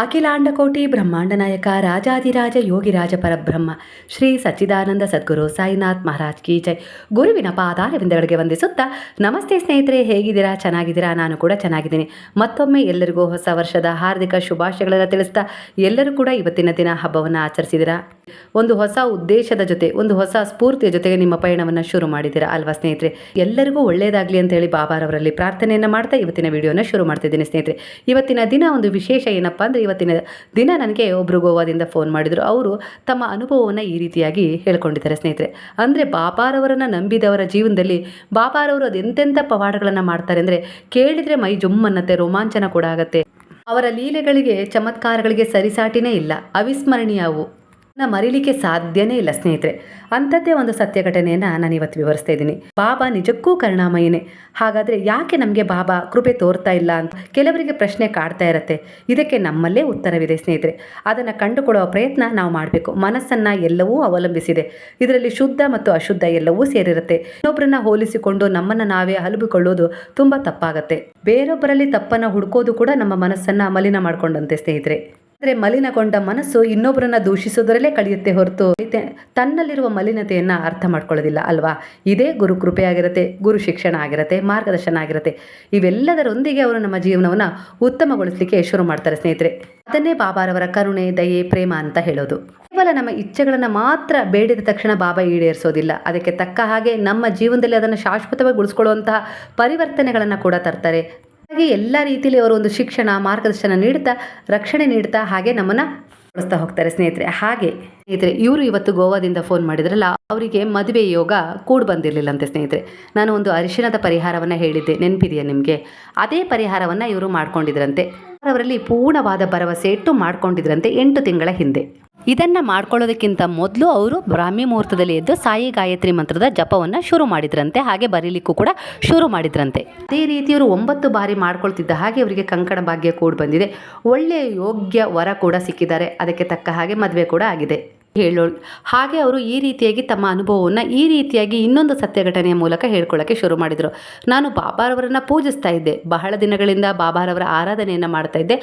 ಅಖಿಲಾಂಡಕೋಟಿ ಬ್ರಹ್ಮಾಂಡ ನಾಯಕ ರಾಜಾದಿರಾಜ ಯೋಗಿರಾಜ ಪರಬ್ರಹ್ಮ, ಶ್ರೀ ಸಚ್ಚಿದಾನಂದ ಸದ್ಗುರು ಸಾಯಿನಾಥ್ ಮಹಾರಾಜ್ ಕಿ ಜೈ. ಗುರುವಿನ ಪಾದಾರವಿಂದಗಳಿಗೆ ವಂದಿಸುತ್ತಾ, ನಮಸ್ತೆ ಸ್ನೇಹಿತರೆ, ಹೇಗಿದ್ದೀರಾ? ಚೆನ್ನಾಗಿದ್ದೀರಾ? ನಾನು ಕೂಡ ಚೆನ್ನಾಗಿದ್ದೀನಿ. ಮತ್ತೊಮ್ಮೆ ಎಲ್ಲರಿಗೂ ಹೊಸ ವರ್ಷದ ಹಾರ್ದಿಕ ಶುಭಾಶಯಗಳನ್ನು ತಿಳಿಸ್ತಾ, ಎಲ್ಲರೂ ಕೂಡ ಇವತ್ತಿನ ದಿನ ಹಬ್ಬವನ್ನು ಆಚರಿಸಿದ್ದೀರಾ? ಒಂದು ಹೊಸ ಉದ್ದೇಶದ ಜೊತೆ, ಒಂದು ಹೊಸ ಸ್ಫೂರ್ತಿಯ ಜೊತೆಗೆ ನಿಮ್ಮ ಪಯಣವನ್ನು ಶುರು ಮಾಡಿದ್ದೀರಾ ಅಲ್ವಾ ಸ್ನೇಹಿತರೆ? ಎಲ್ಲರಿಗೂ ಒಳ್ಳೆಯದಾಗಲಿ ಅಂತ ಹೇಳಿ ಬಾಬಾರವರಲ್ಲಿ ಪ್ರಾರ್ಥನೆಯನ್ನು ಮಾಡ್ತಾ ಇವತ್ತಿನ ವಿಡಿಯೋನ ಶುರು ಮಾಡ್ತಿದ್ದೀನಿ ಸ್ನೇಹಿತರೆ. ಇವತ್ತಿನ ದಿನ ಒಂದು ವಿಶೇಷ ಏನಪ್ಪ ಅಂದರೆ ಇವತ್ತಿನ ದಿನ ನನಗೆ ಒಬ್ಬರು ಗೋವಾದಿಂದ ಫೋನ್ ಮಾಡಿದರು. ಅವರು ತಮ್ಮ ಅನುಭವವನ್ನು ಈ ರೀತಿಯಾಗಿ ಹೇಳ್ಕೊಂಡಿದ್ದಾರೆ ಸ್ನೇಹಿತರೆ. ಅಂದರೆ ಬಾಬಾರವರನ್ನು ನಂಬಿದವರ ಜೀವನದಲ್ಲಿ ಬಾಬಾರವರು ಅದೆಂತೆಂಥ ಪವಾಡಗಳನ್ನು ಮಾಡ್ತಾರೆ ಅಂದರೆ ಕೇಳಿದರೆ ಮೈ ಜುಮ್ಮನ್ನತ್ತೆ ರೋಮಾಂಚನ ಕೂಡ ಆಗತ್ತೆ. ಅವರ ಲೀಲೆಗಳಿಗೆ, ಚಮತ್ಕಾರಗಳಿಗೆ ಸರಿಸಾಟಿನೇ ಇಲ್ಲ. ಅವಿಸ್ಮರಣೀಯ ಅವು. ನ ಮರಿಲಿಕ್ಕೆ ಸಾಧ್ಯನೇ ಇಲ್ಲ, ಸ್ನೇಹಿತರೆ. ಅಂಥದ್ದೇ ಒಂದು ಸತ್ಯ ಘಟನೆಯನ್ನು ನಾನು ಇವತ್ತು ವಿವರಿಸ್ತಾ ಇದ್ದೀನಿ. ಬಾಬಾ ನಿಜಕ್ಕೂ ಕರುಣಾಮಯನೇ. ಹಾಗಾದರೆ ಯಾಕೆ ನಮಗೆ ಬಾಬಾ ಕೃಪೆ ತೋರ್ತಾ ಇಲ್ಲ ಅಂತ ಕೆಲವರಿಗೆ ಪ್ರಶ್ನೆ ಕಾಡ್ತಾ ಇರತ್ತೆ. ಇದಕ್ಕೆ ನಮ್ಮಲ್ಲೇ ಉತ್ತರವಿದೆ, ಸ್ನೇಹಿತರೆ. ಅದನ್ನು ಕಂಡುಕೊಳ್ಳುವ ಪ್ರಯತ್ನ ನಾವು ಮಾಡಬೇಕು. ಮನಸ್ಸನ್ನು ಎಲ್ಲವೂ ಅವಲಂಬಿಸಿದೆ. ಇದರಲ್ಲಿ ಶುದ್ಧ ಮತ್ತು ಅಶುದ್ಧ ಎಲ್ಲವೂ ಸೇರಿರುತ್ತೆ. ಇನ್ನೊಬ್ಬರನ್ನ ಹೋಲಿಸಿಕೊಂಡು ನಮ್ಮನ್ನು ನಾವೇ ಹಲುಬಿಕೊಳ್ಳೋದು ತುಂಬ ತಪ್ಪಾಗತ್ತೆ. ಬೇರೊಬ್ಬರಲ್ಲಿ ತಪ್ಪನ್ನು ಹುಡುಕೋದು ಕೂಡ ನಮ್ಮ ಮನಸ್ಸನ್ನು ಮಲಿನ ಮಾಡಿಕೊಂಡಂತೆ, ಸ್ನೇಹಿತರೆ. ಅಂದರೆ ಮಲಿನಗೊಂಡ ಮನಸ್ಸು ಇನ್ನೊಬ್ಬರನ್ನ ದೂಷಿಸೋದರಲ್ಲೇ ಕಳೆಯುತ್ತೆ ಹೊರತು ತನ್ನಲ್ಲಿರುವ ಮಲಿನತೆಯನ್ನು ಅರ್ಥ ಮಾಡ್ಕೊಳ್ಳೋದಿಲ್ಲ, ಅಲ್ವಾ? ಇದೇ ಗುರು ಕೃಪೆ ಆಗಿರುತ್ತೆ ಗುರು ಶಿಕ್ಷಣ ಆಗಿರುತ್ತೆ, ಮಾರ್ಗದರ್ಶನ ಆಗಿರುತ್ತೆ. ಇವೆಲ್ಲದರೊಂದಿಗೆ ಅವರು ನಮ್ಮ ಜೀವನವನ್ನು ಉತ್ತಮಗೊಳಿಸಲಿಕ್ಕೆ ಶುರು ಮಾಡ್ತಾರೆ ಸ್ನೇಹಿತರೆ. ಅದನ್ನೇ ಬಾಬಾರವರ ಕರುಣೆ, ದಯೆ, ಪ್ರೇಮ ಅಂತ ಹೇಳೋದು. ಕೇವಲ ನಮ್ಮ ಇಚ್ಛೆಗಳನ್ನು ಮಾತ್ರ ಬೇಡಿದ ತಕ್ಷಣ ಬಾಬಾ ಈಡೇರಿಸೋದಿಲ್ಲ. ಅದಕ್ಕೆ ತಕ್ಕ ಹಾಗೆ ನಮ್ಮ ಜೀವನದಲ್ಲಿ ಅದನ್ನು ಶಾಶ್ವತವಾಗಿ ಉಳಿಸ್ಕೊಳ್ಳುವಂತಹ ಪರಿವರ್ತನೆಗಳನ್ನು ಕೂಡ ತರ್ತಾರೆ. ಹಾಗೆ ಎಲ್ಲ ರೀತಿಯಲ್ಲಿ ಅವರು ಒಂದು ಶಿಕ್ಷಣ, ಮಾರ್ಗದರ್ಶನ ನೀಡ್ತಾ, ರಕ್ಷಣೆ ನೀಡ್ತಾ ಹಾಗೆ ನಮ್ಮನ್ನು ಬಳಸ್ತಾ ಹೋಗ್ತಾರೆ ಸ್ನೇಹಿತರೆ. ಹಾಗೆ ಸ್ನೇಹಿತರೆ, ಇವರು ಇವತ್ತು ಗೋವಾದಿಂದ ಫೋನ್ ಮಾಡಿದ್ರಲ್ಲ, ಅವರಿಗೆ ಮದುವೆ ಯೋಗ ಕೂಡ್ ಬಂದಿರಲಿಲ್ಲಂತೆ ಸ್ನೇಹಿತರೆ. ನಾನು ಒಂದು ಅರಿಶಿಣದ ಪರಿಹಾರವನ್ನು ಹೇಳಿದ್ದೆ, ನೆನಪಿದೆಯಾ ನಿಮಗೆ? ಅದೇ ಪರಿಹಾರವನ್ನು ಇವರು ಮಾಡ್ಕೊಂಡಿದ್ರಂತೆ. ಅವರಲ್ಲಿ ಪೂರ್ಣವಾದ ಭರವಸೆ ಇಟ್ಟು ಮಾಡ್ಕೊಂಡಿದ್ರಂತೆ ಎಂಟು ತಿಂಗಳ ಹಿಂದೆ. ಇದನ್ನು ಮಾಡ್ಕೊಳ್ಳೋದಕ್ಕಿಂತ ಮೊದಲು ಅವರು ಬ್ರಾಹ್ಮಿ ಮುಹೂರ್ತದಲ್ಲಿ ಎದ್ದು ಸಾಯಿ ಗಾಯತ್ರಿ ಮಂತ್ರದ ಜಪವನ್ನು ಶುರು ಮಾಡಿದ್ರಂತೆ, ಹಾಗೆ ಬರೀಲಿಕ್ಕೂ ಕೂಡ ಶುರು ಮಾಡಿದ್ರಂತೆ. ಅದೇ ರೀತಿ ಅವರು ಒಂಬತ್ತು ಬಾರಿ ಮಾಡ್ಕೊಳ್ತಿದ್ದ ಹಾಗೆ ಅವರಿಗೆ ಕಂಕಣ ಭಾಗ್ಯ ಕೂಡ ಬಂದಿದೆ. ಒಳ್ಳೆಯ ಯೋಗ್ಯ ವರ ಕೂಡ ಸಿಕ್ಕಿದ್ದಾರೆ. ಅದಕ್ಕೆ ತಕ್ಕ ಹಾಗೆ ಮದುವೆ ಕೂಡ ಆಗಿದೆ. ಹೇಳೋ ಹಾಗೆ ಅವರು ಈ ರೀತಿಯಾಗಿ ತಮ್ಮ ಅನುಭವವನ್ನು ಈ ರೀತಿಯಾಗಿ ಇನ್ನೊಂದು ಸತ್ಯ ಘಟನೆಯ ಮೂಲಕ ಹೇಳ್ಕೊಳ್ಳೋಕ್ಕೆ ಶುರು ಮಾಡಿದರು. ನಾನು ಬಾಬಾರವರನ್ನು ಪೂಜಿಸ್ತಾ ಇದ್ದೆ. ಬಹಳ ದಿನಗಳಿಂದ ಬಾಬಾರವರ ಆರಾಧನೆಯನ್ನು ಮಾಡ್ತಾ ಇದ್ದೆ.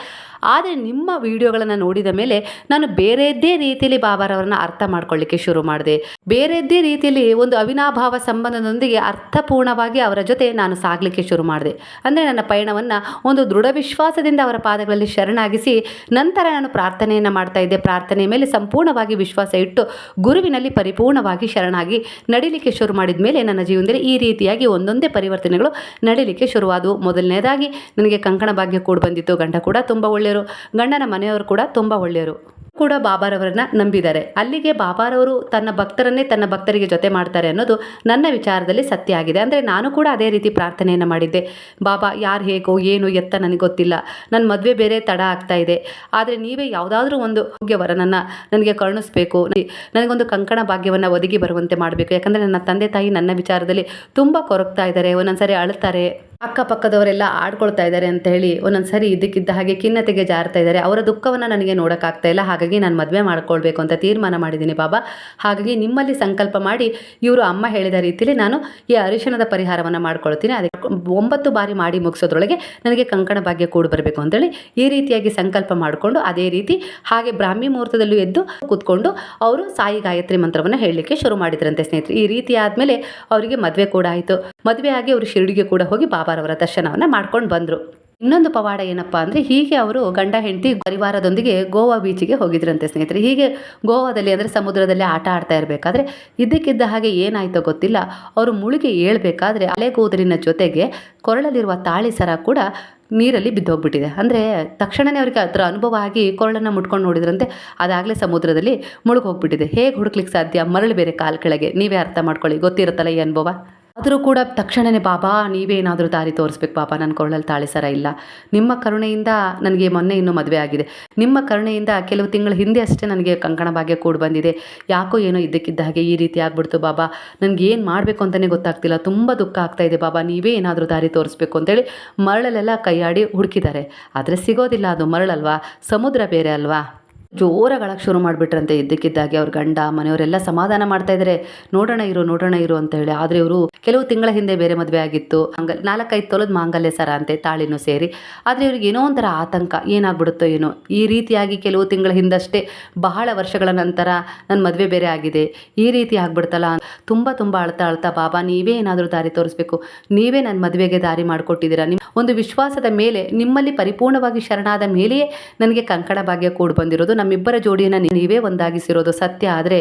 ಆದರೆ ನಿಮ್ಮ ವಿಡಿಯೋಗಳನ್ನು ನೋಡಿದ ಮೇಲೆ ನಾನು ಬೇರೆದ್ದೇ ರೀತಿಯಲ್ಲಿ ಬಾಬಾರವರನ್ನ ಅರ್ಥ ಮಾಡ್ಕೊಳ್ಳಿಕ್ಕೆ ಶುರು ಮಾಡಿದೆ. ಬೇರೆದ್ದೇ ರೀತಿಯಲ್ಲಿ ಒಂದು ಅವಿನಾಭಾವ ಸಂಬಂಧದೊಂದಿಗೆ ಅರ್ಥಪೂರ್ಣವಾಗಿ ಅವರ ಜೊತೆ ನಾನು ಸಾಗಲಿಕ್ಕೆ ಶುರು ಮಾಡಿದೆ. ಅಂದರೆ ನನ್ನ ಪಯಣವನ್ನು ಒಂದು ದೃಢ ವಿಶ್ವಾಸದಿಂದ ಅವರ ಪಾದಗಳಲ್ಲಿ ಶರಣಾಗಿಸಿ ನಂತರ ನಾನು ಪ್ರಾರ್ಥನೆಯನ್ನು ಮಾಡ್ತಾ ಇದ್ದೆ. ಪ್ರಾರ್ಥನೆ ಮೇಲೆ ಸಂಪೂರ್ಣವಾಗಿ ವಿಶ್ವಾಸ ಇಟ್ಟು ಗುರುವಿನಲ್ಲಿ ಪರಿಪೂರ್ಣವಾಗಿ ಶರಣಾಗಿ ನಡಿಲಿಕ್ಕೆ ಶುರು ಮಾಡಿದ ಮೇಲೆ ನನ್ನ ಜೀವನದಲ್ಲಿ ಈ ರೀತಿಯಾಗಿ ಒಂದೊಂದೇ ಪರಿವರ್ತನೆಗಳು ನಡಿಲಿಕ್ಕೆ ಶುರುವಾದವು. ಮೊದಲನೇದಾಗಿ, ನನಗೆ ಕಂಕಣ ಭಾಗ್ಯ ಕೂಡ ಬಂದಿತ್ತು. ಗಂಡ ಕೂಡ ತುಂಬ ಒಳ್ಳೆಯರು ಗಂಡನ ಮನೆಯವರು ಕೂಡ ತುಂಬ ಒಳ್ಳೆಯವರು. ಕೂಡ ಬಾಬಾರವರನ್ನ ನಂಬಿದ್ದಾರೆ. ಅಲ್ಲಿಗೆ ಬಾಬಾರವರು ತನ್ನ ಭಕ್ತರನ್ನೇ ತನ್ನ ಭಕ್ತರಿಗೆ ಜೊತೆ ಮಾಡ್ತಾರೆ ಅನ್ನೋದು ನನ್ನ ವಿಚಾರದಲ್ಲಿ ಸತ್ಯ ಆಗಿದೆ. ಅಂದರೆ ನಾನು ಕೂಡ ಅದೇ ರೀತಿ ಪ್ರಾರ್ಥನೆಯನ್ನು ಮಾಡಿದ್ದೆ. ಬಾಬಾ, ಯಾರು ಹೇಗೋ, ಏನು, ಎತ್ತ ನನಗೆ ಗೊತ್ತಿಲ್ಲ. ನನ್ನ ಮದುವೆ ಬೇರೆ ತಡ ಆಗ್ತಾ ಇದೆ. ಆದರೆ ನೀವೇ ಯಾವುದಾದ್ರೂ ಒಂದು ಭಾಗ್ಯವರನನ್ನು ನನಗೆ ಕರುಣಿಸ್ಬೇಕು. ನನಗೊಂದು ಕಂಕಣ ಭಾಗ್ಯವನ್ನು ಒದಗಿ ಬರುವಂತೆ ಮಾಡಬೇಕು. ಯಾಕಂದರೆ ನನ್ನ ತಂದೆ ತಾಯಿ ನನ್ನ ವಿಚಾರದಲ್ಲಿ ತುಂಬ ಕೊರಗ್ತಾ ಇದ್ದಾರೆ. ಒಂದೊಂದ್ಸರಿ ಅಳ್ತಾರೆ. ಅಕ್ಕಪಕ್ಕದವರೆಲ್ಲ ಆಡ್ಕೊಳ್ತಾ ಇದ್ದಾರೆ ಅಂತ ಹೇಳಿ ಒಂದೊಂದು ಸರಿ ಇದಕ್ಕಿದ್ದ ಹಾಗೆ ಖಿನ್ನತೆಗೆ ಜಾರ್ತಾ ಇದ್ದಾರೆ. ಅವರ ದುಃಖವನ್ನು ನನಗೆ ನೋಡೋಕ್ಕಾಗ್ತಾ ಇಲ್ಲ. ಹಾಗಾಗಿ ನಾನು ಮದುವೆ ಮಾಡ್ಕೊಳ್ಬೇಕು ಅಂತ ತೀರ್ಮಾನ ಮಾಡಿದ್ದೀನಿ ಬಾಬಾ ಹಾಗಾಗಿ ನಿಮ್ಮಲ್ಲಿ ಸಂಕಲ್ಪ ಮಾಡಿ ಇವರು ಅಮ್ಮ ಹೇಳಿದ ರೀತಿಯಲ್ಲಿ ನಾನು ಈ ಅರಿಶಿಣದ ಪರಿಹಾರವನ್ನು ಮಾಡ್ಕೊಳ್ತೀನಿ. ಅದಕ್ಕೆ ಒಂಬತ್ತು ಬಾರಿ ಮಾಡಿ ಮುಗಿಸೋದ್ರೊಳಗೆ ನನಗೆ ಕಂಕಣ ಭಾಗ್ಯ ಕೂಡಿ ಬರಬೇಕು ಅಂತೇಳಿ ಈ ರೀತಿಯಾಗಿ ಸಂಕಲ್ಪ ಮಾಡಿಕೊಂಡು ಅದೇ ರೀತಿ ಹಾಗೆ ಬ್ರಾಹ್ಮಿ ಮುಹೂರ್ತದಲ್ಲೂ ಎದ್ದು ಕೂತ್ಕೊಂಡು ಅವರು ಸಾಯಿ ಗಾಯತ್ರಿ ಮಂತ್ರವನ್ನು ಹೇಳಲಿಕ್ಕೆ ಶುರು ಮಾಡಿದ್ರಂತೆ ಸ್ನೇಹಿತರು. ಈ ರೀತಿ ಆದಮೇಲೆ ಅವರಿಗೆ ಮದುವೆ ಕೂಡ ಆಯಿತು. ಮದುವೆ ಆಗಿ ಅವರು ಶಿರಡಿಗೆ ಕೂಡ ಹೋಗಿ ಬಾಬಾರವರ ದರ್ಶನವನ್ನು ಮಾಡ್ಕೊಂಡು ಬಂದರು. ಇನ್ನೊಂದು ಪವಾಡ ಏನಪ್ಪ ಅಂದರೆ ಹೀಗೆ ಅವರು ಗಂಡ ಹೆಂಡತಿ ಪರಿವಾರದೊಂದಿಗೆ ಗೋವಾ ಬೀಚಿಗೆ ಹೋಗಿದ್ರಂತೆ ಸ್ನೇಹಿತರೆ. ಹೀಗೆ ಗೋವಾದಲ್ಲಿ ಅಂದರೆ ಸಮುದ್ರದಲ್ಲಿ ಆಟ ಆಡ್ತಾ ಇರಬೇಕಾದ್ರೆ ಇದ್ದಕ್ಕಿದ್ದ ಹಾಗೆ ಏನಾಯ್ತೋ ಗೊತ್ತಿಲ್ಲ. ಅವರು ಮುಳುಗಿ ಏಳಬೇಕಾದ್ರೆ ಅಲೆಗೂದರಿನ ಜೊತೆಗೆ ಕೊರಳಲ್ಲಿರುವ ತಾಳಿ ಸರ ಕೂಡ ನೀರಲ್ಲಿ ಬಿದ್ದೋಗ್ಬಿಟ್ಟಿದೆ. ಅಂದರೆ ತಕ್ಷಣವೇ ಅವರಿಗೆ ಅದರ ಅನುಭವ ಆಗಿ ಕೊರಳನ್ನು ಮುಟ್ಕೊಂಡು ನೋಡಿದ್ರಂತೆ. ಅದಾಗಲೇ ಸಮುದ್ರದಲ್ಲಿ ಮುಳುಗೋಗ್ಬಿಟ್ಟಿದೆ. ಹೇಗೆ ಹುಡುಕ್ಲಿಕ್ಕೆ ಸಾಧ್ಯ? ಮರಳು ಬೇರೆ ಕಾಲು ಕೆಳಗೆ. ನೀವೇ ಅರ್ಥ ಮಾಡ್ಕೊಳ್ಳಿ. ಗೊತ್ತಿರುತ್ತಲ್ಲ ಈ ಅನುಭವ? ಆದರೂ ಕೂಡ ತಕ್ಷಣವೇ ಬಾಬಾ, ನೀವೇನಾದರೂ ದಾರಿ ತೋರಿಸ್ಬೇಕು, ಬಾಬಾ ನನ್ನ ಕೊರಳಲ್ಲಿ ತಾಳಿ ಸರ ಇಲ್ಲ. ನಿಮ್ಮ ಕರುಣೆಯಿಂದ ನನಗೆ ಮೊನ್ನೆ ಇನ್ನೂ ಮದುವೆ ಆಗಿದೆ. ನಿಮ್ಮ ಕರುಣೆಯಿಂದ ಕೆಲವು ತಿಂಗಳ ಹಿಂದೆ ಅಷ್ಟೇ ನನಗೆ ಕಂಕಣ ಭಾಗ್ಯ ಕೂಡ ಬಂದಿದೆ. ಯಾಕೋ ಏನೋ ಇದ್ದಕ್ಕಿದ್ದ ಹಾಗೆ ಈ ರೀತಿ ಆಗ್ಬಿಡ್ತು, ಬಾಬಾ. ನನಗೆ ಏನು ಮಾಡಬೇಕು ಅಂತಲೇ ಗೊತ್ತಾಗ್ತಿಲ್ಲ. ತುಂಬ ದುಃಖ ಆಗ್ತಾ ಇದೆ, ಬಾಬಾ. ನೀವೇ ಏನಾದರೂ ದಾರಿ ತೋರಿಸ್ಬೇಕು ಅಂತೇಳಿ ಮರಳಲ್ಲೆಲ್ಲ ಕೈಯಾಡಿ ಹುಡುಕಿದ್ದಾರೆ. ಆದರೆ ಸಿಗೋದಿಲ್ಲ ಅದು ಮರಳಲ್ವಾ? ಸಮುದ್ರ ಬೇರೆ ಅಲ್ವಾ? ಜೋರಾಗಳಕ್ಕೆ ಶುರು ಮಾಡಿಬಿಟ್ರಂತೆ ಇದ್ದಕ್ಕಿದ್ದಾಗೆ ಅವ್ರ ಗಂಡ, ಮನೆಯವರೆಲ್ಲ ಸಮಾಧಾನ ಮಾಡ್ತಾ ಇದ್ದಾರೆ ನೋಡೋಣ ಇರು ನೋಡೋಣ ಇರು ಅಂತ ಹೇಳಿ. ಆದರೆ ಇವರು ಕೆಲವು ತಿಂಗಳ ಹಿಂದೆ ಬೇರೆ ಮದುವೆ ಆಗಿತ್ತು. ಹಂಗ ನಾಲ್ಕೈದು ತೊಲದ ಮಾಂಗಲ್ಯ ಸರ ಅಂತೆ, ತಾಳಿನೂ ಸೇರಿ. ಆದರೆ ಇವ್ರಿಗೆ ಏನೋ ಒಂಥರ ಆತಂಕ. ಏನಾಗ್ಬಿಡುತ್ತೋ ಏನೋ. ಈ ರೀತಿಯಾಗಿ ಕೆಲವು ತಿಂಗಳ ಹಿಂದಷ್ಟೇ ಬಹಳ ವರ್ಷಗಳ ನಂತರ ನನ್ನ ಮದುವೆ ಬೇರೆ ಆಗಿದೆ. ಈ ರೀತಿ ಆಗ್ಬಿಡ್ತಲ್ಲ ತುಂಬ ತುಂಬ ಅಳ್ತಾ ಅಳ್ತಾ, ಬಾಬಾ, ನೀವೇ ಏನಾದರೂ ದಾರಿ ತೋರಿಸ್ಬೇಕು. ನೀವೇ ನನ್ನ ಮದುವೆಗೆ ದಾರಿ ಮಾಡಿಕೊಟ್ಟಿದ್ದೀರಾ. ನಿಮ್ಮ ಒಂದು ವಿಶ್ವಾಸದ ಮೇಲೆ ನಿಮ್ಮಲ್ಲಿ ಪರಿಪೂರ್ಣವಾಗಿ ಶರಣಾದ ಮೇಲೆಯೇ ನನಗೆ ಕಂಕಣ ಭಾಗ್ಯ ಕೂಡಿ ಬಂದಿರೋದು ನಮ್ಮಿಬ್ಬರ ಜೋಡಿಯನ್ನ ನೀವೇ ಒಂದಾಗಿಸಿರೋದು ಸತ್ಯ. ಆದರೆ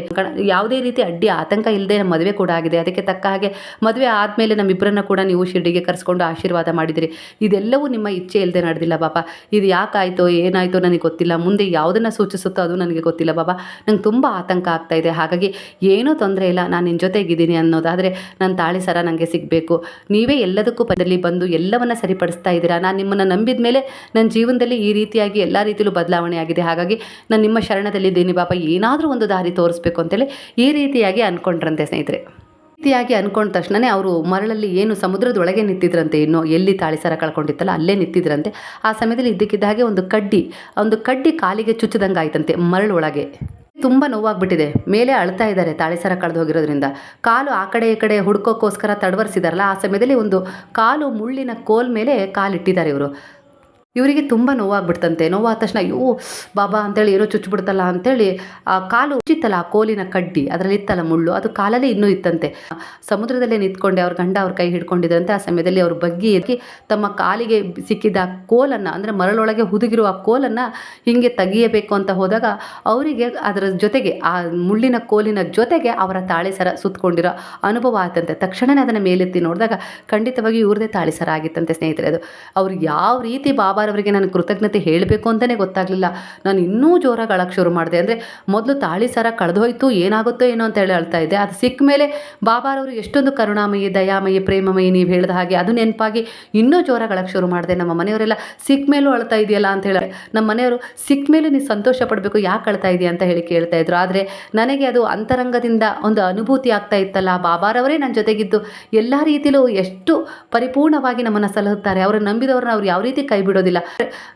ಯಾವುದೇ ರೀತಿ ಅಡ್ಡಿ, ಆತಂಕ ಇಲ್ಲದೆ ನಮ್ಮ ಮದುವೆ ಕೂಡ ಆಗಿದೆ. ಅದಕ್ಕೆ ತಕ್ಕ ಹಾಗೆ ಮದುವೆ ಆದಮೇಲೆ ನಮ್ಮಿಬ್ಬರನ್ನ ಕೂಡ ನೀವು ಶಿರ್ಡಿಗೆ ಕರೆಸ್ಕೊಂಡು ಆಶೀರ್ವಾದ ಮಾಡಿದಿರಿ. ಇದೆಲ್ಲವೂ ನಿಮ್ಮ ಇಚ್ಛೆ ಇಲ್ಲದೆ ನಡೆದಿಲ್ಲ ಬಾಬಾ ಇದು ಯಾಕಾಯಿತೋ, ಏನಾಯಿತೋ ನನಗೆ ಗೊತ್ತಿಲ್ಲ. ಮುಂದೆ ಯಾವುದನ್ನು ಸೂಚಿಸುತ್ತೋ ಅದು ನನಗೆ ಗೊತ್ತಿಲ್ಲ ಬಾಬಾ ನಂಗೆ ತುಂಬ ಆತಂಕ ಆಗ್ತಾ ಇದೆ. ಹಾಗಾಗಿ ಏನೂ ತೊಂದರೆ ಇಲ್ಲ. ನಾನು ನಿನ್ನ ಜೊತೆಗಿದ್ದೀನಿ ಅನ್ನೋದಾದರೆ ನನ್ನ ತಾಳಿ ಸರ ನನಗೆ ಸಿಗಬೇಕು. ನೀವೇ ಎಲ್ಲದಕ್ಕೂ ಪದದಲ್ಲಿ ಬಂದು ಎಲ್ಲವನ್ನ ಸರಿಪಡಿಸ್ತಾ ಇದ್ದೀರಾ? ನಾನು ನಿಮ್ಮನ್ನು ನಂಬಿದ ಮೇಲೆ ನನ್ನ ಜೀವನದಲ್ಲಿ ಈ ರೀತಿಯಾಗಿ ಎಲ್ಲ ರೀತಿಯಲ್ಲೂ ಬದಲಾವಣೆ ಆಗಿದೆ. ಹಾಗಾಗಿ ನಾನು ನಿಮ್ಮ ಶರಣದಲ್ಲಿದ್ದೀನಿ ಬಾಪ ಏನಾದರೂ ಒಂದು ದಾರಿ ತೋರಿಸ್ಬೇಕು ಅಂತೇಳಿ ಈ ರೀತಿಯಾಗಿ ಅಂದ್ಕೊಂಡ್ರಂತೆ ಸ್ನೇಹಿತರೆ. ರೀತಿಯಾಗಿ ಅಂದ್ಕೊಂಡ ತಕ್ಷಣವೇ ಅವರು ಮರಳಲ್ಲಿ ಏನು ಸಮುದ್ರದೊಳಗೆ ನಿಂತಿದ್ರಂತೆ ಇನ್ನು ಎಲ್ಲಿ ತಾಳಿಸರ ಕಳ್ಕೊಂಡಿತ್ತಲ್ಲ ಅಲ್ಲೇ ನಿಂತಿದ್ರಂತೆ. ಆ ಸಮಯದಲ್ಲಿ ಇದ್ದಕ್ಕಿದ್ದ ಹಾಗೆ ಒಂದು ಕಡ್ಡಿ ಒಂದು ಕಡ್ಡಿ ಕಾಲಿಗೆ ಚುಚ್ಚಿದಂಗೆ ಆಯ್ತಂತೆ ಮರಳೊಳಗೆ ತುಂಬ ನೋವಾಗ್ಬಿಟ್ಟಿದೆ. ಮೇಲೆ ಅಳ್ತಾ ಇದ್ದಾರೆ ತಾಳಿಸರ ಕಳೆದು ಹೋಗಿರೋದ್ರಿಂದ. ಕಾಲು ಆ ಕಡೆ ಈ ಕಡೆ ಹುಡ್ಕೋಕ್ಕೋಸ್ಕರ ತಡವರಿಸಿದಾರಲ್ಲ, ಆ ಸಮಯದಲ್ಲಿ ಒಂದು ಕಾಲು ಮುಳ್ಳಿನ ಕೋಲ್ ಮೇಲೆ ಕಾಲಿಟ್ಟಿದ್ದಾರೆ ಇವರು. ಇವರಿಗೆ ತುಂಬ ನೋವಾಗ್ಬಿಡ್ತಂತೆ. ನೋವಾದ ತಕ್ಷಣ, ಅಯ್ಯೋ, ಬಾಬಾ ಅಂತೇಳಿ ಏನೋ ಚುಚ್ಚಿಬಿಡ್ತಲ್ಲ ಅಂತೇಳಿ ಆ ಕಾಲು ಉಚ್ಚಿತ್ತಲ್ಲ ಆ ಕೋಲಿನ ಕಡ್ಡಿ ಅದರಲ್ಲಿ ಇತ್ತಲ್ಲ ಮುಳ್ಳು, ಅದು ಕಾಲಲ್ಲೇ ಇನ್ನೂ ಇತ್ತಂತೆ. ಸಮುದ್ರದಲ್ಲೇ ನಿಂತ್ಕೊಂಡೆ, ಅವ್ರ ಗಂಡ ಅವ್ರ ಕೈ ಹಿಡ್ಕೊಂಡಿದ್ರಂತೆ ಆ ಸಮಯದಲ್ಲಿ ಅವ್ರ ಬಗ್ಗಿ ಎದ್ದಿ ತಮ್ಮ ಕಾಲಿಗೆ ಸಿಕ್ಕಿದ ಕೋಲನ್ನು, ಅಂದರೆ ಮರಳೊಳಗೆ ಹುದುಗಿರುವ ಆ ಕೋಲನ್ನು ಹೀಗೆ ತೆಗಿಯಬೇಕು ಅಂತ ಹೋದಾಗ, ಅವರಿಗೆ ಅದರ ಜೊತೆಗೆ, ಆ ಮುಳ್ಳಿನ ಕೋಲಿನ ಜೊತೆಗೆ ಅವರ ತಾಳಿ ಸರ ಸುತ್ತಕೊಂಡಿರೋ ಅನುಭವ ಆಯ್ತಂತೆ ತಕ್ಷಣವೇ ಅದನ್ನು ಮೇಲೆತ್ತಿ ನೋಡಿದಾಗ ಖಂಡಿತವಾಗಿ ಇವ್ರದೇ ತಾಳಿ ಸರ ಆಗಿತ್ತಂತೆ ಸ್ನೇಹಿತರೆ ಅದು. ಅವ್ರು ಯಾವ ರೀತಿ ಬಾಬಾರವರಿಗೆ ನಾನು ಕೃತಜ್ಞತೆ ಹೇಳಬೇಕು ಅಂತಲೇ ಗೊತ್ತಾಗಲಿಲ್ಲ. ನಾನು ಇನ್ನೂ ಜೋರಾಗಿ ಅಳಕ್ಕೆ ಶುರು ಮಾಡಿದೆ. ಅಂದರೆ ಮೊದಲು ತಾಳಿ ಸರ ಕಳೆದೋಯ್ತು ಏನಾಗುತ್ತೋ ಏನೋ ಅಂತ ಹೇಳಿ ಅಳ್ತಾ ಇದ್ದೆ. ಅದು ಸಿಕ್ಕ ಮೇಲೆ ಬಾಬಾರವರು ಎಷ್ಟೊಂದು ಕರುಣಾಮಯಿ, ದಯಾಮಯಿ, ಪ್ರೇಮಮಯಿ ನೀವು ಹೇಳಿದ ಹಾಗೆ ಅದು ನೆನಪಾಗಿ ಇನ್ನೂ ಜೋರಾಗಿ ಅಳಕ್ಕೆ ಶುರು ಮಾಡಿದೆ. ನಮ್ಮ ಮನೆಯವರೆಲ್ಲ ಸಿಕ್ಕ ಮೇಲೂ ಅಳ್ತಾ ಇದೆಯಲ್ಲ ಅಂತ ಹೇಳಿ. ನಮ್ಮ ಮನೆಯವರು ಸಿಕ್ಕ ಮೇಲೂ ನೀವು ಸಂತೋಷ ಪಡಬೇಕು, ಯಾಕೆ ಅಳ್ತಾ ಇದೆಯಾ ಅಂತ ಹೇಳಿ ಕೇಳ್ತಾ ಇದ್ರು. ಆದರೆ ನನಗೆ ಅದು ಅಂತರಂಗದಿಂದ ಒಂದು ಅನುಭೂತಿ ಆಗ್ತಾ ಇತ್ತಲ್ಲ. ಬಾಬಾರವರೇ ನನ್ನ ಜೊತೆಗಿದ್ದು. ಎಲ್ಲ ರೀತಿಯಲ್ಲೂ ಎಷ್ಟು ಪರಿಪೂರ್ಣವಾಗಿ ನಮ್ಮನ್ನು ಸಲಹುತ್ತಾರೆ. ಅವರನ್ನು ನಂಬಿದವ್ರನ್ನ ಅವ್ರು ಯಾವ ರೀತಿ ಕೈ ಬಿಡೋದಿಲ್ಲ.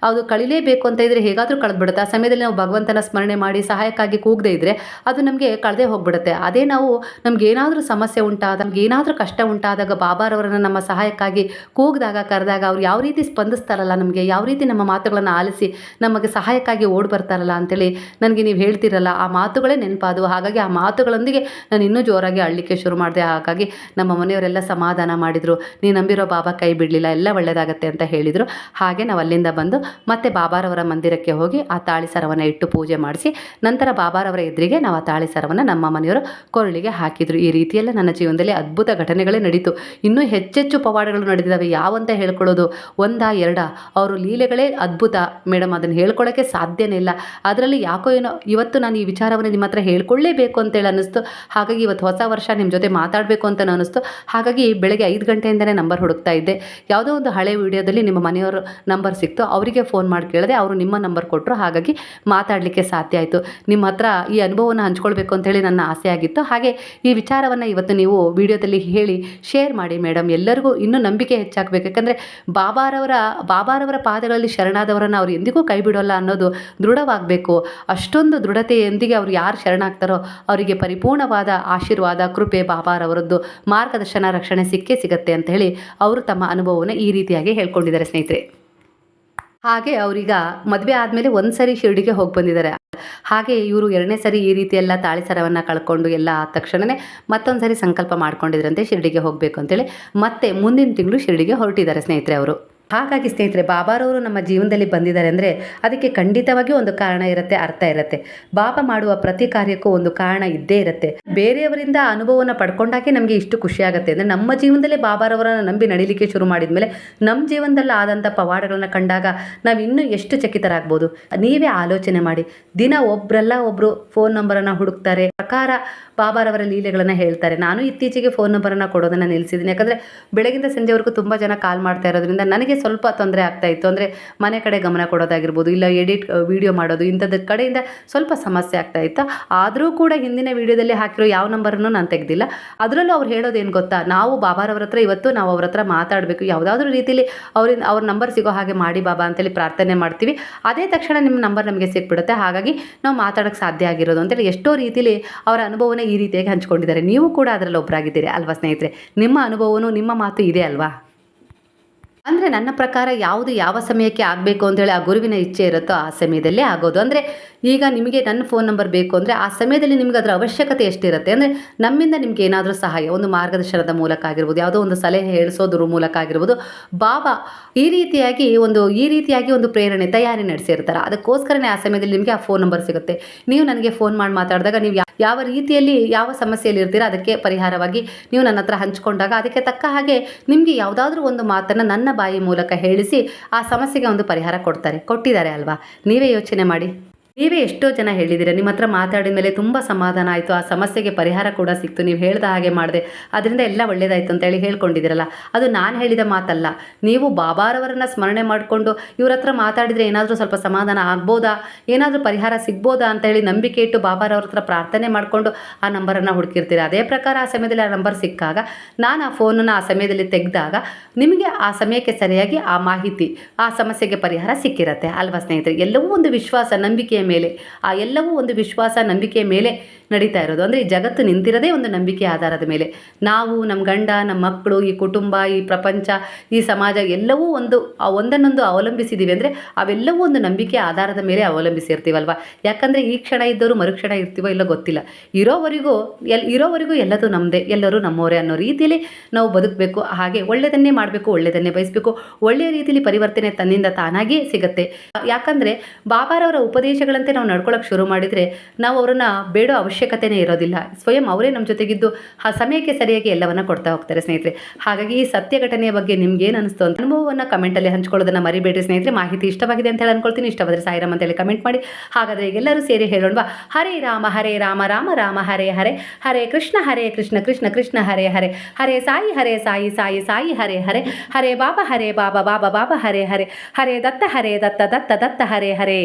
ಅದು ಕಳಿಲೇಬೇಕು ಅಂತ ಇದ್ರೆ ಹೇಗಾದರೂ ಕಳೆದ್ಬಿಡುತ್ತೆ. ಆ ಸಮಯದಲ್ಲಿ ನಾವು ಭಗವಂತನ ಸ್ಮರಣೆ ಮಾಡಿ ಸಹಾಯಕ್ಕಾಗಿ ಕೂಗದೇ ಇದ್ದರೆ ಅದು ನಮಗೆ ಕಳೆದೇ ಹೋಗ್ಬಿಡುತ್ತೆ. ಅದೇ ನಾವು ನಮ್ಗೆ ಏನಾದರೂ ಸಮಸ್ಯೆ ಉಂಟಾದ, ನಮ್ಗೆ ಏನಾದರೂ ಕಷ್ಟ ಉಂಟಾದಾಗ ಬಾಬಾರವರನ್ನು ನಮ್ಮ ಸಹಾಯಕ್ಕಾಗಿ ಕೂಗಿದಾಗ, ಕರೆದಾಗ ಅವ್ರು ಯಾವ ರೀತಿ ಸ್ಪಂದಿಸ್ತಾರಲ್ಲ ನಮಗೆ, ಯಾವ ರೀತಿ ನಮ್ಮ ಮಾತುಗಳನ್ನು ಆಲಿಸಿ ನಮಗೆ ಸಹಾಯಕ್ಕಾಗಿ ಓಡಿ ಬರ್ತಾರಲ್ಲ ಅಂತೇಳಿ ನನಗೆ ನೀವು ಹೇಳ್ತಿರಲ್ಲ, ಆ ಮಾತುಗಳೇ ನೆನಪಾದವು. ಹಾಗಾಗಿ ಆ ಮಾತುಗಳೊಂದಿಗೆ ನಾನು ಇನ್ನೂ ಜೋರಾಗಿ ಅಳ್ಲಿಕ್ಕೆ ಶುರು ಮಾಡಿದೆ. ಹಾಗಾಗಿ ನಮ್ಮ ಮನೆಯವರೆಲ್ಲ ಸಮಾಧಾನ ಮಾಡಿದರು. ನೀನು ನಂಬಿರೋ ಬಾಬಾ ಕೈ ಬಿಡಲಿಲ್ಲ, ಎಲ್ಲ ಒಳ್ಳೆಯದಾಗತ್ತೆ ಅಂತ ಹೇಳಿದರು. ಹಾಗೆ ನಾವು ಅಲ್ಲಿಂದ ಬಂದು ಮತ್ತೆ ಬಾಬಾರವರ ಮಂದಿರಕ್ಕೆ ಹೋಗಿ ಆ ತಾಳಿ ಸರವನ್ನು ಇಟ್ಟು ಪೂಜೆ ಮಾಡಿಸಿ ನಂತರ ಬಾಬಾರವರ ಎದುರಿಗೆ ನಾವು ಆ ತಾಳಿ ಸರವನ್ನು ನಮ್ಮ ಮನೆಯವರು ಕೊರಳಿಗೆ ಹಾಕಿದರು. ಈ ರೀತಿಯೆಲ್ಲ ನನ್ನ ಜೀವನದಲ್ಲಿ ಅದ್ಭುತ ಘಟನೆಗಳೇ ನಡೀತು. ಇನ್ನೂ ಹೆಚ್ಚೆಚ್ಚು ಪವಾಡಗಳು ನಡೆದಿದ್ದಾವೆ. ಯಾವಂತ ಹೇಳ್ಕೊಳ್ಳೋದು? ಒಂದಾ, ಎರಡ? ಅವರು ಲೀಲೆಗಳೇ ಅದ್ಭುತ. ಮೇಡಮ್ ಅದನ್ನು ಹೇಳ್ಕೊಳ್ಳೋಕ್ಕೆ ಸಾಧ್ಯನೇ ಇಲ್ಲ. ಅದರಲ್ಲಿ ಯಾಕೋ ಏನೋ ಇವತ್ತು ನಾನು ಈ ವಿಚಾರವನ್ನು ನಿಮ್ಮ ಹತ್ರ ಹೇಳ್ಕೊಳ್ಳೇಬೇಕು ಅಂತೇಳಿ ಅನ್ನಿಸ್ತು. ಹಾಗಾಗಿ ಇವತ್ತು ಹೊಸ ವರ್ಷ ನಿಮ್ಮ ಜೊತೆ ಮಾತಾಡಬೇಕು ಅಂತ ಅನ್ನಿಸ್ತು. ಹಾಗಾಗಿ ಬೆಳಗ್ಗೆ ಐದು ಗಂಟೆಯಿಂದಲೇ ನಂಬರ್ ಹುಡುಕ್ತಾ ಇದ್ದೆ. ಯಾವುದೋ ಒಂದು ಹಳೆ ವಿಡಿಯೋದಲ್ಲಿ ನಿಮ್ಮ ಮನೆಯವರು ನಂಬರ್ ಸಿಕ್ತು ಅವರಿಗೆ ಫೋನ್ ಮಾಡಿ ಕೇಳಿದೆ ಅವರು ನಿಮ್ಮ ನಂಬರ್ ಕೊಟ್ಟರು ಹಾಗಾಗಿ ಮಾತಾಡಲಿಕ್ಕೆ ಸಾಧ್ಯ ಆಯಿತು. ನಿಮ್ಮ ಹತ್ರ ಈ ಅನುಭವವನ್ನು ಹಂಚ್ಕೊಳ್ಬೇಕು ಅಂತೇಳಿ ನನ್ನ ಆಸೆ ಆಗಿತ್ತು. ಹಾಗೆ ಈ ವಿಚಾರವನ್ನು ಇವತ್ತು ನೀವು ವಿಡಿಯೋದಲ್ಲಿ ಹೇಳಿ ಶೇರ್ ಮಾಡಿ ಮೇಡಮ್ ಎಲ್ಲರಿಗೂ ಇನ್ನೂ ನಂಬಿಕೆ ಹೆಚ್ಚಾಗಬೇಕು. ಯಾಕಂದರೆ ಬಾಬಾರವರ ಬಾಬಾರವರ ಪಾದಗಳಲ್ಲಿ ಶರಣಾದವರನ್ನು ಅವ್ರು ಎಂದಿಗೂ ಕೈ ಬಿಡೋಲ್ಲ ಅನ್ನೋದು ದೃಢವಾಗಬೇಕು. ಅಷ್ಟೊಂದು ದೃಢತೆಯೊಂದಿಗೆ ಅವ್ರು ಯಾರು ಶರಣಾಗ್ತಾರೋ ಅವರಿಗೆ ಪರಿಪೂರ್ಣವಾದ ಆಶೀರ್ವಾದ, ಕೃಪೆ ಬಾಬಾರವರದ್ದು. ಮಾರ್ಗದರ್ಶನ, ರಕ್ಷಣೆ ಸಿಕ್ಕೇ ಸಿಗತ್ತೆ ಅಂತ ಹೇಳಿ ಅವರು ತಮ್ಮ ಅನುಭವವನ್ನು ಈ ರೀತಿಯಾಗಿ ಹೇಳ್ಕೊಂಡಿದ್ದಾರೆ ಸ್ನೇಹಿತರೆ. ಹಾಗೆ ಅವ್ರೀಗ ಮದುವೆ ಆದಮೇಲೆ ಒಂದು ಸರಿ ಶಿರ್ಡಿಗೆ ಹೋಗಿ ಬಂದಿದ್ದಾರೆ. ಹಾಗೆ ಇವರು ಎರಡನೇ ಸರಿ ಈ ರೀತಿ ಎಲ್ಲ ತಾಳಿ ಸರವನ್ನು ಕಳ್ಕೊಂಡು ಎಲ್ಲ ಆದ ತಕ್ಷಣವೇ ಮತ್ತೊಂದು ಸರಿ ಸಂಕಲ್ಪ ಮಾಡ್ಕೊಂಡಿದ್ರಂತೆ, ಶಿರ್ಡಿಗೆ ಹೋಗಬೇಕು ಅಂತೇಳಿ. ಮತ್ತೆ ಮುಂದಿನ ತಿಂಗಳು ಶಿರ್ಡಿಗೆ ಹೊರಟಿದ್ದಾರೆ ಸ್ನೇಹಿತರೆ ಅವರು. ಹಾಗಾಗಿ ಸ್ನೇಹಿತರೆ, ಬಾಬಾರವರು ನಮ್ಮ ಜೀವನದಲ್ಲಿ ಬಂದಿದ್ದಾರೆ ಅಂದರೆ ಅದಕ್ಕೆ ಖಂಡಿತವಾಗಿಯೂ ಒಂದು ಕಾರಣ ಇರುತ್ತೆ, ಅರ್ಥ ಇರುತ್ತೆ. ಬಾಬಾ ಮಾಡುವ ಪ್ರತಿ ಕಾರ್ಯಕ್ಕೂ ಒಂದು ಕಾರಣ ಇದ್ದೇ ಇರುತ್ತೆ. ಬೇರೆಯವರಿಂದ ಅನುಭವವನ್ನು ಪಡ್ಕೊಂಡಾಗೆ ನಮಗೆ ಇಷ್ಟು ಖುಷಿ ಆಗುತ್ತೆ. ಅಂದರೆ ನಮ್ಮ ಜೀವನದಲ್ಲೇ ಬಾಬಾರವರನ್ನು ನಂಬಿ ನಡಿಲಿಕ್ಕೆ ಶುರು ಮಾಡಿದ ಮೇಲೆ ನಮ್ಮ ಜೀವನದಲ್ಲಿ ಆದಂಥ ಪವಾಡಗಳನ್ನು ಕಂಡಾಗ ನಾವು ಇನ್ನೂ ಎಷ್ಟು ಚಕಿತರಾಗ್ಬೋದು? ನೀವೇ ಆಲೋಚನೆ ಮಾಡಿ. ದಿನ ಒಬ್ಬರೆಲ್ಲ ಒಬ್ಬರು ಫೋನ್ ನಂಬರನ್ನು ಹುಡುಕ್ತಾರೆ. ಪ್ರಕಾರ ಬಾಬಾರವರ ಲೀಲೆಗಳನ್ನು ಹೇಳ್ತಾರೆ. ನಾನು ಇತ್ತೀಚೆಗೆ ಫೋನ್ ನಂಬರನ್ನು ಕೊಡೋದನ್ನು ನಿಲ್ಲಿಸಿದ್ದೀನಿ ಯಾಕಂದರೆ ಬೆಳಗಿಂದ ಸಂಜೆವರೆಗೂ ತುಂಬ ಜನ ಕಾಲ್ ಮಾಡ್ತಾ ಇರೋದ್ರಿಂದ ನನಗೆ ಸ್ವಲ್ಪ ತೊಂದರೆ ಆಗ್ತಾ ಇತ್ತು. ಅಂದರೆ ಮನೆ ಕಡೆ ಗಮನ ಕೊಡೋದಾಗಿರ್ಬೋದು, ಇಲ್ಲ ಎಡಿಟ್ ವಿಡಿಯೋ ಮಾಡೋದು, ಇಂಥದ್ದು ಕಡೆಯಿಂದ ಸ್ವಲ್ಪ ಸಮಸ್ಯೆ ಆಗ್ತಾ ಇತ್ತು. ಆದರೂ ಕೂಡ ಹಿಂದಿನ ವಿಡಿಯೋದಲ್ಲಿ ಹಾಕಿರೋ ಯಾವ ನಂಬರನ್ನು ನಾನು ತೆಗೆದಿಲ್ಲ. ಅದರಲ್ಲೂ ಅವ್ರು ಹೇಳೋದೇನು ಗೊತ್ತಾ? ನಾವು ಬಾಬಾರವ್ರ ಹತ್ರ, ಇವತ್ತು ನಾವು ಅವ್ರ ಹತ್ರ ಮಾತಾಡಬೇಕು. ಯಾವುದಾದ್ರೂ ರೀತಿಯಲ್ಲಿ ಅವ್ರಿಂದ ಅವ್ರ ನಂಬರ್ ಸಿಗೋ ಹಾಗೆ ಮಾಡಿ ಬಾಬಾ ಅಂತೇಳಿ ಪ್ರಾರ್ಥನೆ ಮಾಡ್ತೀವಿ. ಅದೇ ತಕ್ಷಣ ನಿಮ್ಮ ನಂಬರ್ ನಮಗೆ ಸಿಕ್ಬಿಡುತ್ತೆ. ಹಾಗಾಗಿ ನಾವು ಮಾತಾಡೋಕ್ಕೆ ಸಾಧ್ಯ ಆಗಿರೋದು ಅಂತೇಳಿ ಎಷ್ಟೋ ರೀತಿಯಲ್ಲಿ ಅವರ ಅನುಭವನ ಈ ರೀತಿಯಾಗಿ ಹಂಚ್ಕೊಂಡಿದ್ದಾರೆ. ನೀವು ಕೂಡ ಅದರಲ್ಲಿ ಒಬ್ಬರಾಗಿದ್ದೀರಿ ಅಲ್ವಾ ಸ್ನೇಹಿತರೆ? ನಿಮ್ಮ ಅನುಭವನೂ ನಿಮ್ಮ ಮಾತು ಇದೆ ಅಲ್ವಾ? ಅಂದರೆ ನನ್ನ ಪ್ರಕಾರ ಯಾವುದು ಯಾವ ಸಮಯಕ್ಕೆ ಆಗಬೇಕು ಅಂತೇಳಿ ಆ ಗುರುವಿನ ಇಚ್ಛೆ ಇರುತ್ತೋ ಆ ಸಮಯದಲ್ಲೇ ಆಗೋದು. ಅಂದರೆ ಈಗ ನಿಮಗೆ ನನ್ನ ಫೋನ್ ನಂಬರ್ ಬೇಕು ಅಂದರೆ ಆ ಸಮಯದಲ್ಲಿ ನಿಮ್ಗೆ ಅದರ ಅವಶ್ಯಕತೆ ಎಷ್ಟಿರುತ್ತೆ? ಅಂದರೆ ನಮ್ಮಿಂದ ನಿಮಗೆ ಏನಾದರೂ ಸಹಾಯ, ಒಂದು ಮಾರ್ಗದರ್ಶನದ ಮೂಲಕ ಆಗಿರ್ಬೋದು, ಯಾವುದೋ ಒಂದು ಸಲಹೆ ಹೇಳಿಸೋದ್ರ ಮೂಲಕ ಆಗಿರ್ಬೋದು, ಬಾಬಾ ಈ ರೀತಿಯಾಗಿ ಒಂದು, ಈ ರೀತಿಯಾಗಿ ಒಂದು ಪ್ರೇರಣೆ ತಯಾರಿ ನಡೆಸಿರ್ತಾರೆ. ಅದಕ್ಕೋಸ್ಕರನೇ ಆ ಸಮಯದಲ್ಲಿ ನಿಮಗೆ ಆ ಫೋನ್ ನಂಬರ್ ಸಿಗುತ್ತೆ. ನೀವು ನನಗೆ ಫೋನ್ ಮಾಡಿ ಮಾತಾಡಿದಾಗ ನೀವು ಯಾವ ರೀತಿಯಲ್ಲಿ, ಯಾವ ಸಮಸ್ಯೆಯಲ್ಲಿ ಇರ್ತೀರ ಅದಕ್ಕೆ ಪರಿಹಾರವಾಗಿ ನೀವು ನನ್ನ ಹತ್ರ ಹಂಚ್ಕೊಂಡಾಗ ಅದಕ್ಕೆ ತಕ್ಕ ಹಾಗೆ ನಿಮಗೆ ಯಾವುದಾದ್ರೂ ಒಂದು ಮಾತನ್ನು ನನ್ನ ಬಾಯಿ ಮೂಲಕ ಹೇಳಿಸಿ ಆ ಸಮಸ್ಯೆಗೆ ಒಂದು ಪರಿಹಾರ ಕೊಡ್ತಾರೆ, ಕೊಟ್ಟಿದ್ದಾರೆ ಅಲ್ವಾ? ನೀವೇ ಯೋಚನೆ ಮಾಡಿ. ನೀವೇ ಎಷ್ಟೋ ಜನ ಹೇಳಿದ್ದೀರಾ ನಿಮ್ಮ ಹತ್ರ ಮಾತಾಡಿದ ಮೇಲೆ ತುಂಬ ಸಮಾಧಾನ ಆಯಿತು, ಆ ಸಮಸ್ಯೆಗೆ ಪರಿಹಾರ ಕೂಡ ಸಿಕ್ತು, ನೀವು ಹೇಳ್ದ ಹಾಗೆ ಮಾಡಿದೆ ಅದರಿಂದ ಎಲ್ಲ ಒಳ್ಳೇದಾಯಿತು ಅಂತೇಳಿ ಹೇಳ್ಕೊಂಡಿದ್ದೀರಲ್ಲ, ಅದು ನಾನು ಹೇಳಿದ ಮಾತಲ್ಲ, ನೀವು ಬಾಬಾರವರನ್ನು ಸ್ಮರಣೆ ಮಾಡಿಕೊಂಡು ಇವ್ರ ಹತ್ರ ಮಾತಾಡಿದರೆ ಏನಾದರೂ ಸ್ವಲ್ಪ ಸಮಾಧಾನ ಆಗ್ಬೋದಾ, ಏನಾದರೂ ಪರಿಹಾರ ಸಿಗ್ಬೋದಾ ಅಂತ ಹೇಳಿ ನಂಬಿಕೆ ಇಟ್ಟು ಬಾಬಾರವ್ರ ಹತ್ರ ಪ್ರಾರ್ಥನೆ ಮಾಡಿಕೊಂಡು ಆ ನಂಬರನ್ನು ಹುಡುಕಿರ್ತೀರ. ಅದೇ ಪ್ರಕಾರ ಆ ಸಮಯದಲ್ಲಿ ಆ ನಂಬರ್ ಸಿಕ್ಕಾಗ, ನಾನು ಆ ಫೋನನ್ನು ಆ ಸಮಯದಲ್ಲಿ ತೆಗೆದಾಗ ನಿಮಗೆ ಆ ಸಮಯಕ್ಕೆ ಸರಿಯಾಗಿ ಆ ಮಾಹಿತಿ, ಆ ಸಮಸ್ಯೆಗೆ ಪರಿಹಾರ ಸಿಕ್ಕಿರತ್ತೆ, ಅಲ್ವಾ ಸ್ನೇಹಿತರೆ? ಎಲ್ಲವೂ ಒಂದು ವಿಶ್ವಾಸ, ನಂಬಿಕೆಯ ಮೇಲೆ. ಆ ಎಲ್ಲವೂ ಒಂದು ವಿಶ್ವಾಸ, ನಂಬಿಕೆಯ ಮೇಲೆ ನಡೀತಾ ಇರೋದು. ಅಂದರೆ ಈ ಜಗತ್ತು ನಿಂತಿರೋದೇ ಒಂದು ನಂಬಿಕೆ ಆಧಾರದ ಮೇಲೆ. ನಾವು ನಮ್ಮ ಗಂಡ ನಮ್ಮ ಮಕ್ಕಳು ಈ ಕುಟುಂಬ, ಈ ಪ್ರಪಂಚ, ಈ ಸಮಾಜ ಎಲ್ಲವೂ ಒಂದು ಒಂದನ್ನೊಂದು ಅವಲಂಬಿಸಿದ್ದೀವಿ ಅಂದರೆ ಅವೆಲ್ಲವೂ ಒಂದು ನಂಬಿಕೆ ಆಧಾರದ ಮೇಲೆ ಅವಲಂಬಿಸಿರ್ತೀವಲ್ವ? ಯಾಕಂದರೆ ಈ ಕ್ಷಣ ಇದ್ದವರು ಮರುಕ್ಷಣ ಇರ್ತೀವೋ ಇಲ್ಲ ಗೊತ್ತಿಲ್ಲ. ಇರೋವರೆಗೂ, ಎಲ್, ಇರೋವರೆಗೂ ಎಲ್ಲದೂ ನಮ್ಮದೇ ಎಲ್ಲರೂ ನಮ್ಮವರೇ ಅನ್ನೋ ರೀತಿಯಲ್ಲಿ ನಾವು ಬದುಕಬೇಕು. ಹಾಗೆ ಒಳ್ಳೆಯದನ್ನೇ ಮಾಡಬೇಕು, ಒಳ್ಳೆಯದನ್ನೇ ಬಯಸಬೇಕು. ಒಳ್ಳೆಯ ರೀತಿಯಲ್ಲಿ ಪರಿವರ್ತನೆ ತನ್ನಿಂದ ತಾನಾಗಿಯೇ ಸಿಗುತ್ತೆ. ಯಾಕಂದರೆ, ಬಾಬಾರವರ ಉಪದೇಶಗಳಂತೆ ನಾವು ನಡ್ಕೊಳ್ಳೋಕೆ ಶುರು ಮಾಡಿದರೆ ನಾವು ಅವರನ್ನ ಬೇಡೋ ಅವಶ್ಯಕತೆನೇ ಇರೋದಿಲ್ಲ. ಸ್ವಯಂ ಅವರೇ ನಮ್ಮ ಜೊತೆಗಿದ್ದು ಆ ಸಮಯಕ್ಕೆ ಸರಿಯಾಗಿ ಎಲ್ಲವನ್ನ ಕೊಡ್ತಾ ಹೋಗ್ತಾರೆ ಸ್ನೇಹಿತರೆ. ಹಾಗಾಗಿ ಈ ಸತ್ಯ ಘಟನೆಯ ಬಗ್ಗೆ ನಿಮ್ಗೆ ಏನು ಅನಿಸ್ತು ಅಂತ ಅನುಭವವನ್ನು ಕಮೆಂಟಲ್ಲಿ ಹಂಚ್ಕೊಳ್ಳೋದನ್ನು ಮರಿಬೇಡಿ ಸ್ನೇಹಿತರೆ. ಮಾಹಿತಿ ಇಷ್ಟವಾಗಿದೆ ಅಂತ ಹೇಳಿ ಅನ್ಕೊಳ್ತೀನಿ. ಇಷ್ಟವಾದರೆ ಸಾಯಿರಾಮ್ ಅಂತೇಳಿ ಕಮೆಂಟ್ ಮಾಡಿ. ಹಾಗಾದರೆ ಎಲ್ಲರೂ ಸೇರಿ ಹೇಳೋಣವಾ? ಹರೇ ರಾಮ ಹರೇ ರಾಮ ರಾಮ ರಾಮ, ಹರೇ ಹರೇ. ಹರೇ ಕೃಷ್ಣ ಹರೇ ಕೃಷ್ಣ ಕೃಷ್ಣ ಕೃಷ್ಣ, ಹರೇ ಹರೇ. ಹರೇ ಸಾಯಿ ಹರೇ ಸಾಯಿ ಸಾಯಿ ಸಾಯಿ, ಹರೇ ಹರೇ. ಹರೇ ಬಾಬಾ ಹರೇ ಬಾಬಾ ಬಾಬಾ ಬಾಬಾ, ಹರೇ ಹರೇ. ಹರೇ ದತ್ತ ಹರೇ ದತ್ತ ದತ್ತ ದತ್ತ, ಹರೇ ಹರೇ.